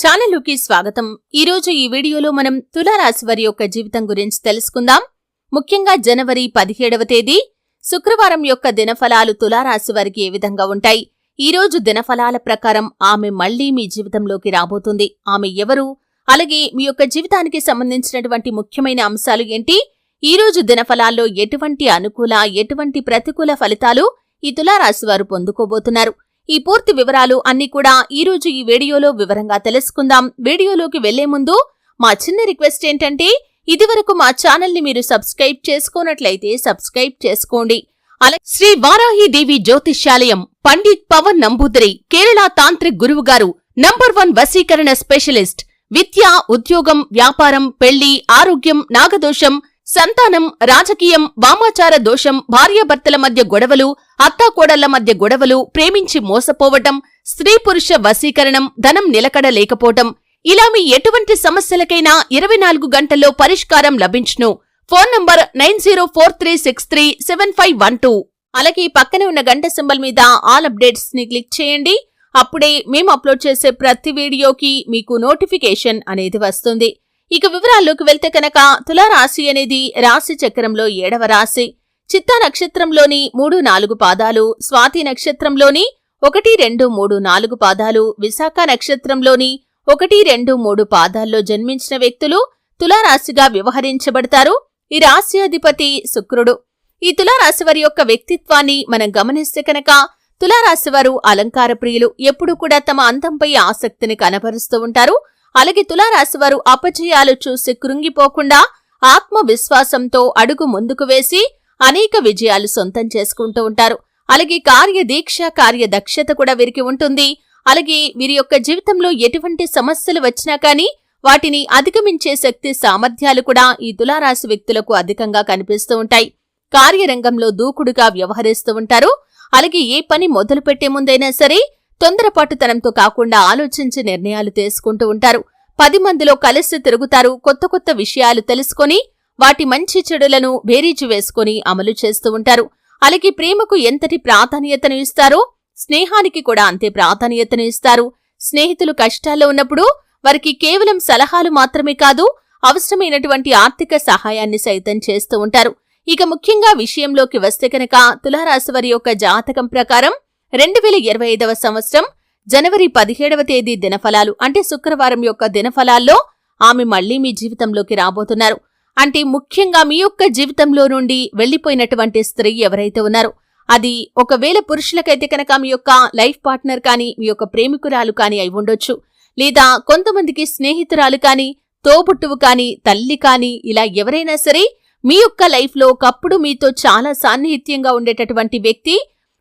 ఛానల్లోకి స్వాగతం. ఈరోజు ఈ వీడియోలో మనం తులారాశి వారి యొక్క జీవితం గురించి తెలుసుకుందాం. ముఖ్యంగా జనవరి పదిహేడవ తేదీ శుక్రవారం యొక్క దినఫలాలు తులారాశి వారికి ఏ విధంగా ఉంటాయి? ఈ రోజు దినఫలాల ప్రకారం ఆమె మళ్ళీ మీ జీవితంలోకి రాబోతుంది. ఆమె ఎవరు? అలాగే మీ యొక్క జీవితానికి సంబంధించినటువంటి ముఖ్యమైన అంశాలు ఏంటి? ఈ రోజు దినఫలాల్లో ఎటువంటి అనుకూల ఎటువంటి ప్రతికూల ఫలితాలు ఈ తులారాశి వారు పొందుకోబోతున్నారు? ఈ పూర్తి వివరాలు అన్ని కూడా ఈ రోజు ఈ వీడియోలో వివరంగా తెలుసుకుందాం. వీడియోలోకి వెళ్ళే ముందు మా చిన్న రిక్వెస్ట్ ఏంటంటే ఇదివరకు మా ఛానల్ని మీరు సబ్స్క్రైబ్ చేసుకోనట్లయితే సబ్స్క్రైబ్ చేసుకోండి. అలా శ్రీ వారాహి దేవి జ్యోతిష్యాలయం పండిత్ పవన్ నంబూదరి కేరళ తాంత్రిక్ గురువు గారు నంబర్ వన్ వశీకరణ స్పెషలిస్ట్ విద్య ఉద్యోగం వ్యాపారం పెళ్ళి ఆరోగ్యం నాగదోషం సంతానం రాజకీయం వామాచార దోషం భార్యాభర్తల మధ్య గొడవలు అత్తాకోడళ్ళ మధ్య గొడవలు ప్రేమించి మోసపోవటం స్త్రీ పురుష వశీకరణం ధనం నిలకడ లేకపోవటం ఇలా మీ ఎటువంటి సమస్యలకైనా ఇరవై నాలుగు గంటల్లో పరిష్కారం లభించును. Phone number nine zero four three six three seven five one two. అలాగే పక్కనే ఉన్న గంట సింబల్ మీద ఆల్ అప్డేట్స్ని క్లిక్ చేయండి. అప్పుడే మేము అప్లోడ్ చేసే ప్రతి వీడియోకి మీకు నోటిఫికేషన్ అనేది వస్తుంది. ఇక వివరాల్లోకి వెళ్తే కనుక తులారాశి అనేది రాశి చక్రంలో ఏడవ రాశి. చిత్తా నక్షత్రంలోని మూడు నాలుగు పాదాలు స్వాతి నక్షత్రంలోని ఒకటి రెండు మూడు నాలుగు పాదాలు విశాఖ నక్షత్రంలోని ఒకటి రెండు మూడు పాదాల్లో జన్మించిన వ్యక్తులు తులారాశిగా వ్యవహరించబడతారు. ఈ రాశి అధిపతి శుక్రుడు. ఈ తులారాశి వారి యొక్క వ్యక్తిత్వాన్ని మనం గమనిస్తే కనుక తులారాశి వారు అలంకార ప్రియులు ఎప్పుడూ కూడా తమ అందంపై ఆసక్తిని కనబరుస్తూ ఉంటారు. అలాగే తులారాశివారు అపజయాలు చూసి కృంగిపోకుండా ఆత్మవిశ్వాసంతో అడుగు ముందుకు వేసి అనేక విజయాలు సొంతం చేసుకుంటూ ఉంటారు. అలాగే కార్యదీక్ష కార్యదక్షత కూడా వీరికి ఉంటుంది. అలాగే వీరి యొక్క జీవితంలో ఎటువంటి సమస్యలు వచ్చినా కానీ వాటిని అధిగమించే శక్తి సామర్థ్యాలు కూడా ఈ తులారాశి వ్యక్తులకు అధికంగా కనిపిస్తూ ఉంటాయి. కార్యరంగంలో దూకుడుగా వ్యవహరిస్తూ ఉంటారు. అలాగే ఏ పని మొదలు పెట్టే ముందైనా సరే తొందరపాటుతనంతో కాకుండా ఆలోచించి నిర్ణయాలు తీసుకుంటూ ఉంటారు. పది మందిలో కలిసి తిరుగుతారు. కొత్త కొత్త విషయాలు తెలుసుకొని వాటి మంచి చెడులను బేరీజు వేసుకుని అమలు చేస్తూ ఉంటారు. అలాగే ప్రేమకు ఎంతటి ప్రాధాన్యతను ఇస్తారో స్నేహానికి కూడా అంతే ప్రాధాన్యతను ఇస్తారు. స్నేహితులు కష్టాల్లో ఉన్నప్పుడు వారికి కేవలం సలహాలు మాత్రమే కాదు అవసరమైనటువంటి ఆర్థిక సహాయాన్ని సైతం చేస్తూ ఉంటారు. ఇక ముఖ్యంగా విషయంలోకి వస్తే కనుక తులారాశి వారి యొక్క జాతకం ప్రకారం రెండు వేల ఇరవై ఐదవ సంవత్సరం జనవరి పదిహేడవ తేదీ దినఫలాలు అంటే శుక్రవారం యొక్క దినఫలాల్లో ఆమె మళ్ళీ మీ జీవితంలోకి రాబోతున్నారు. అంటే ముఖ్యంగా మీ యొక్క జీవితంలో నుండి వెళ్ళిపోయినటువంటి స్త్రీ ఎవరైతే ఉన్నారో అది ఒకవేళ పురుషులకైతే కనుక మీ యొక్క లైఫ్ పార్ట్నర్ కానీ మీ యొక్క ప్రేమికురాలు కానీ అయి ఉండొచ్చు. లేదా కొంతమందికి స్నేహితురాలు కానీ తోబుట్టువు కానీ తల్లి కానీ ఇలా ఎవరైనా సరే మీ యొక్క లైఫ్లో ఒకప్పుడు మీతో చాలా సాన్నిహిత్యంగా ఉండేటటువంటి వ్యక్తి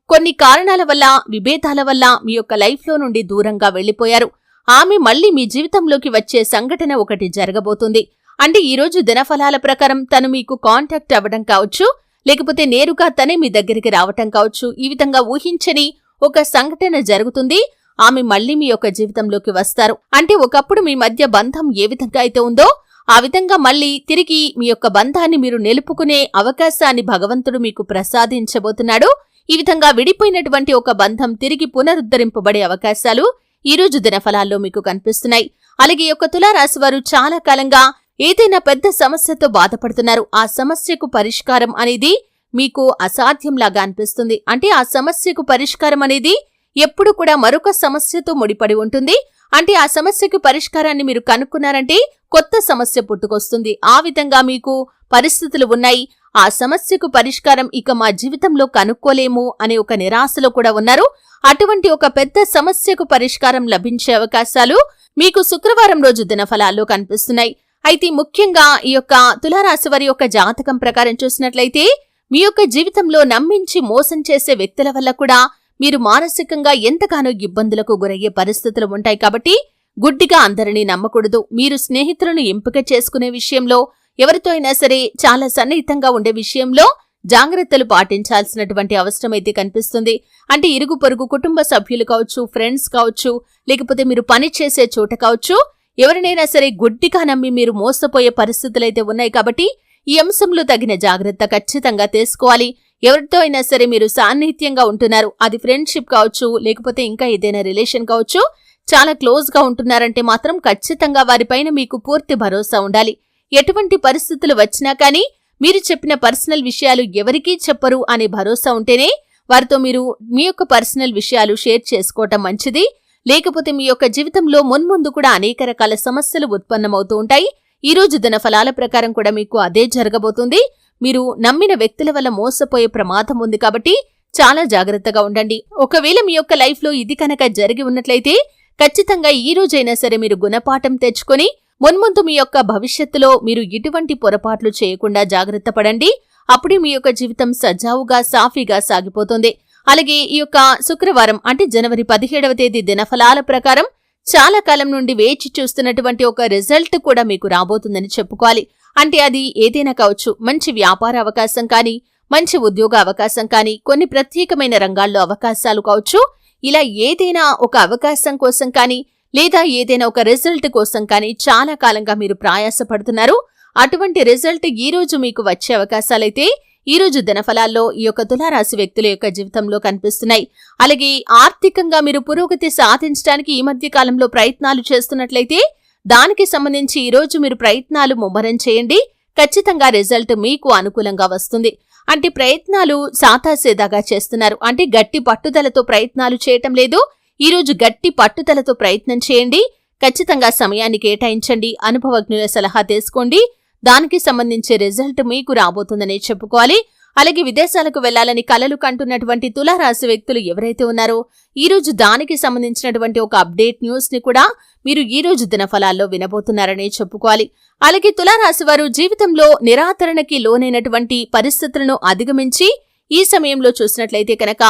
కొన్ని కారణాల వల్ల విభేదాల వల్ల మీ యొక్క లైఫ్లో నుండి దూరంగా వెళ్ళిపోయారు ఆమె మళ్ళీ మీ జీవితంలోకి వచ్చే సంఘటన ఒకటి జరగబోతుంది. అంటే ఈరోజు దినఫలాల ప్రకారం తను మీకు కాంటాక్ట్ అవ్వడం కావచ్చు లేకపోతే నేరుగా తనే మీ దగ్గరికి రావటం కావచ్చు. ఈ విధంగా ఊహించని ఒక సంఘటన జరుగుతుంది. ఆమె మళ్ళీ మీ యొక్క జీవితంలోకి వస్తారు. అంటే ఒకప్పుడు మీ మధ్య బంధం ఏ విధంగా అయితే ఉందో ఆ విధంగా మళ్ళీ తిరిగి మీ యొక్క బంధాన్ని మీరు నిలుపుకునే అవకాశాన్ని భగవంతుడు మీకు ప్రసాదించబోతున్నాడు. ఈ విధంగా విడిపోయినటువంటి ఒక బంధం తిరిగి పునరుద్ధరింపబడే అవకాశాలు ఈ రోజు దినఫలాల్లో మీకు కనిపిస్తున్నాయి. అలాగే యొక్క తులారాశి వారు చాలా కాలంగా ఏదైనా పెద్ద సమస్యతో బాధపడుతున్నారు. ఆ సమస్యకు పరిష్కారం అనేది మీకు అసాధ్యంలాగా అనిపిస్తుంది. అంటే ఆ సమస్యకు పరిష్కారం అనేది ఎప్పుడు కూడా మరొక సమస్యతో ముడిపడి ఉంటుంది. అంటే ఆ సమస్యకు పరిష్కారాన్ని మీరు కనుక్కున్నారంటే కొత్త సమస్య పుట్టుకొస్తుంది. ఆ విధంగా మీకు పరిస్థితులు ఉన్నాయి. ఆ సమస్యకు పరిష్కారం ఇక మా జీవితంలో కనుక్కోలేము అనే ఒక నిరాశలో కూడా ఉన్నారు. అటువంటి ఒక పెద్ద సమస్యకు పరిష్కారం లభించే అవకాశాలు మీకు శుక్రవారం రోజు దినఫలాల్లో కనిపిస్తున్నాయి. అయితే ముఖ్యంగా ఈ యొక్క తులారాశి వారి యొక్క జాతకం ప్రకారం చూసినట్లయితే మీ యొక్క జీవితంలో నమ్మించి మోసం చేసే వ్యక్తుల వల్ల కూడా మీరు మానసికంగా ఎంతగానో ఇబ్బందులకు గురయ్యే పరిస్థితులు ఉంటాయి కాబట్టి గుడ్డిగా అందరినీ నమ్మకూడదు. మీరు స్నేహితులను ఎంపిక చేసుకునే విషయంలో ఎవరితో అయినా సరే చాలా సన్నిహితంగా ఉండే విషయంలో జాగ్రత్తలు పాటించాల్సినటువంటి అవసరమైతే కనిపిస్తుంది. అంటే ఇరుగు పొరుగు కుటుంబ సభ్యులు కావచ్చు ఫ్రెండ్స్ కావచ్చు లేకపోతే మీరు పని చేసే చోట కావచ్చు ఎవరినైనా సరే గుడ్డిగా నమ్మి మీరు మోసపోయే పరిస్థితులైతే ఉన్నాయి కాబట్టి ఈ అంశంలో తగిన జాగ్రత్త ఖచ్చితంగా తీసుకోవాలి. ఎవరితో అయినా సరే మీరు సాన్నిహిత్యంగా ఉంటున్నారు. అది ఫ్రెండ్షిప్ కావచ్చు లేకపోతే ఇంకా ఏదైనా రిలేషన్ కావచ్చు చాలా క్లోజ్గా ఉంటున్నారంటే మాత్రం ఖచ్చితంగా వారిపైన మీకు పూర్తి భరోసా ఉండాలి. ఎటువంటి పరిస్థితులు వచ్చినా కానీ మీరు చెప్పిన పర్సనల్ విషయాలు ఎవరికీ చెప్పరు అనే భరోసా ఉంటేనే వారితో మీరు మీ యొక్క పర్సనల్ విషయాలు షేర్ చేసుకోవటం మంచిది. లేకపోతే మీ యొక్క జీవితంలో మున్ముందు కూడా అనేక రకాల సమస్యలు ఉత్పన్నమవుతూ ఉంటాయి. ఈ రోజు దిన ఫలాల ప్రకారం కూడా మీకు అదే జరగబోతుంది. మీరు నమ్మిన వ్యక్తుల వల్ల మోసపోయే ప్రమాదం ఉంది కాబట్టి చాలా జాగ్రత్తగా ఉండండి. ఒకవేళ మీ యొక్క లైఫ్లో ఇది కనుక జరిగి ఉన్నట్లయితే ఖచ్చితంగా ఈ రోజైనా సరే మీరు గుణపాఠం తెచ్చుకొని మున్ముందు మీ యొక్క భవిష్యత్తులో మీరు ఇటువంటి పొరపాట్లు చేయకుండా జాగ్రత్త పడండి. అప్పుడే మీ యొక్క జీవితం సజావుగా సాఫీగా సాగిపోతుంది. అలాగే ఈ యొక్క శుక్రవారం అంటే జనవరి పదిహేడవ తేదీ దినఫలాల ప్రకారం చాలా కాలం నుండి వేచి చూస్తున్నటువంటి ఒక రిజల్ట్ కూడా మీకు రాబోతుందని చెప్పుకోవాలి. అంటే అది ఏదైనా కావచ్చు. మంచి వ్యాపార అవకాశం కానీ మంచి ఉద్యోగ అవకాశం కానీ కొన్ని ప్రత్యేకమైన రంగాల్లో అవకాశాలు కావచ్చు. ఇలా ఏదైనా ఒక అవకాశం కోసం కానీ లేదా ఏదైనా ఒక రిజల్ట్ కోసం కానీ చాలా కాలంగా మీరు ప్రయాసపడుతున్నారు. అటువంటి రిజల్ట్ ఈ రోజు మీకు వచ్చే అవకాశాలైతే ఈ రోజు దినఫలాల్లో ఈ యొక్క తులారాశి వ్యక్తుల యొక్క జీవితంలో కనిపిస్తున్నాయి. అలాగే ఆర్థికంగా మీరు పురోగతి సాధించడానికి ఈ మధ్య కాలంలో ప్రయత్నాలు చేస్తున్నట్లయితే దానికి సంబంధించి ఈరోజు మీరు ప్రయత్నాలు ముమ్మరం చేయండి. ఖచ్చితంగా రిజల్ట్ మీకు అనుకూలంగా వస్తుంది. అంటే ప్రయత్నాలు సాతాసేదాగా చేస్తున్నారు. అంటే గట్టి పట్టుదలతో ప్రయత్నాలు చేయటం లేదు. ఈరోజు గట్టి పట్టుదలతో ప్రయత్నం చేయండి. ఖచ్చితంగా సమయాన్ని కేటాయించండి. అనుభవజ్ఞుల సలహా తీసుకోండి. దానికి సంబంధించే రిజల్ట్ మీకు రాబోతుందనే చెప్పుకోవాలి. అలాగే విదేశాలకు వెళ్ళాలని కలలు కంటున్నటువంటి తులారాశి వ్యక్తులు ఎవరైతే ఉన్నారో ఈ రోజు దానికి సంబంధించినటువంటి ఒక అప్డేట్ న్యూస్ని కూడా మీరు ఈ రోజు దినఫలాల్లో వినబోతున్నారనే చెప్పుకోవాలి. అలాగే తులారాశి వారు జీవితంలో నిరాదరణకి లోనైనటువంటి పరిస్థితులను అధిగమించి ఈ సమయంలో చూసినట్లయితే కనుక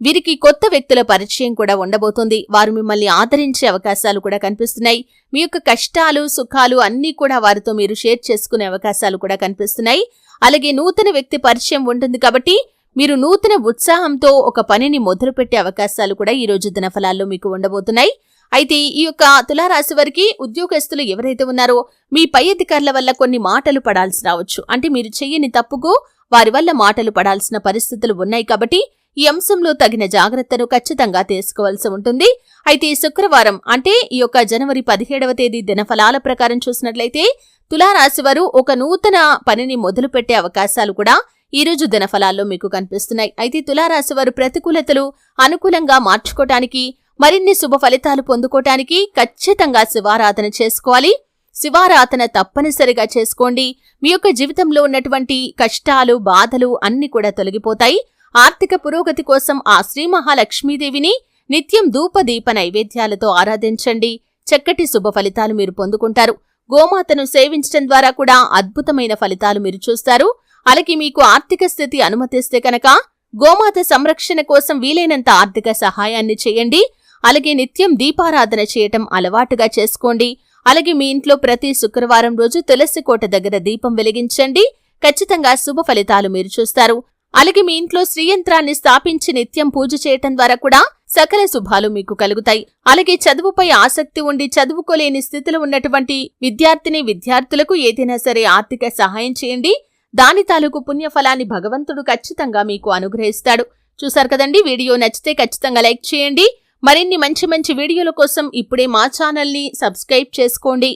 వీరికి కొత్త వ్యక్తుల పరిచయం కూడా ఉండబోతోంది. వారు మిమ్మల్ని ఆదరించే అవకాశాలు కూడా కనిపిస్తున్నాయి. మీ యొక్క కష్టాలు సుఖాలు అన్నీ కూడా వారితో మీరు షేర్ చేసుకునే అవకాశాలు కూడా కనిపిస్తున్నాయి. అలాగే నూతన వ్యక్తి పరిచయం ఉంటుంది కాబట్టి మీరు నూతన ఉత్సాహంతో ఒక పనిని మొదలుపెట్టే అవకాశాలు కూడా ఈ రోజు దినఫలాల్లో మీకు ఉండబోతున్నాయి. అయితే ఈ యొక్క తులారాశి వారికి ఉద్యోగస్తులు ఎవరైతే ఉన్నారో మీ పై అధికారుల వల్ల కొన్ని మాటలు పడాల్సి రావచ్చు. అంటే మీరు చెయ్యని తప్పుకు వారి వల్ల మాటలు పడాల్సిన పరిస్థితులు ఉన్నాయి కాబట్టి ఈ అంశంలో తగిన జాగ్రత్తను ఖచ్చితంగా తీసుకోవాల్సి ఉంటుంది. అయితే ఈ శుక్రవారం అంటే ఈ యొక్క జనవరి పదిహేడవ తేదీ దినఫలాల ప్రకారం చూసినట్లయితే తులారాశివారు ఒక నూతన పనిని మొదలుపెట్టే అవకాశాలు కూడా ఈ రోజు దినఫలాల్లో మీకు కనిపిస్తున్నాయి. అయితే తులారాశి వారు ప్రతికూలతలు అనుకూలంగా మార్చుకోవటానికి మరిన్ని శుభ ఫలితాలు పొందుకోవటానికి ఖచ్చితంగా శివారాధన చేసుకోవాలి. శివారాధన తప్పనిసరిగా చేసుకోండి. మీ యొక్క జీవితంలో ఉన్నటువంటి కష్టాలు బాధలు అన్ని కూడా తొలగిపోతాయి. ఆర్థిక పురోగతి కోసం ఆ శ్రీ మహాలక్ష్మీదేవిని నిత్యం ధూప దీప నైవేద్యాలతో ఆరాధించండి. చక్కటి శుభ ఫలితాలు మీరు పొందుకుంటారు. గోమాతను సేవించడం ద్వారా కూడా అద్భుతమైన ఫలితాలు మీరు చూస్తారు. అలాగే మీకు ఆర్థిక స్థితి అనుమతిస్తే కనుక గోమాత సంరక్షణ కోసం వీలైనంత ఆర్థిక సహాయాన్ని చేయండి. అలాగే నిత్యం దీపారాధన చేయటం అలవాటుగా చేసుకోండి. అలాగే మీ ఇంట్లో ప్రతి శుక్రవారం రోజు తులసి కోట దగ్గర దీపం వెలిగించండి. ఖచ్చితంగా శుభ ఫలితాలు మీరు చూస్తారు. అలాగే మీ ఇంట్లో శ్రీయంత్రాన్ని స్థాపించి నిత్యం పూజ చేయటం ద్వారా కూడా సకల శుభాలు మీకు కలుగుతాయి. అలాగే చదువుపై ఆసక్తి ఉండి చదువుకోలేని స్థితిలో ఉన్నటువంటి విద్యార్థిని విద్యార్థులకు ఏదైనా సరే ఆర్థిక సహాయం చేయండి. దాని తాలూకు పుణ్యఫలాన్ని భగవంతుడు ఖచ్చితంగా మీకు అనుగ్రహిస్తాడు. చూసారు కదండి? వీడియో నచ్చితే ఖచ్చితంగా లైక్ చేయండి. మరిన్ని మంచి మంచి వీడియోల కోసం ఇప్పుడే మా ఛానల్ని సబ్స్క్రైబ్ చేసుకోండి.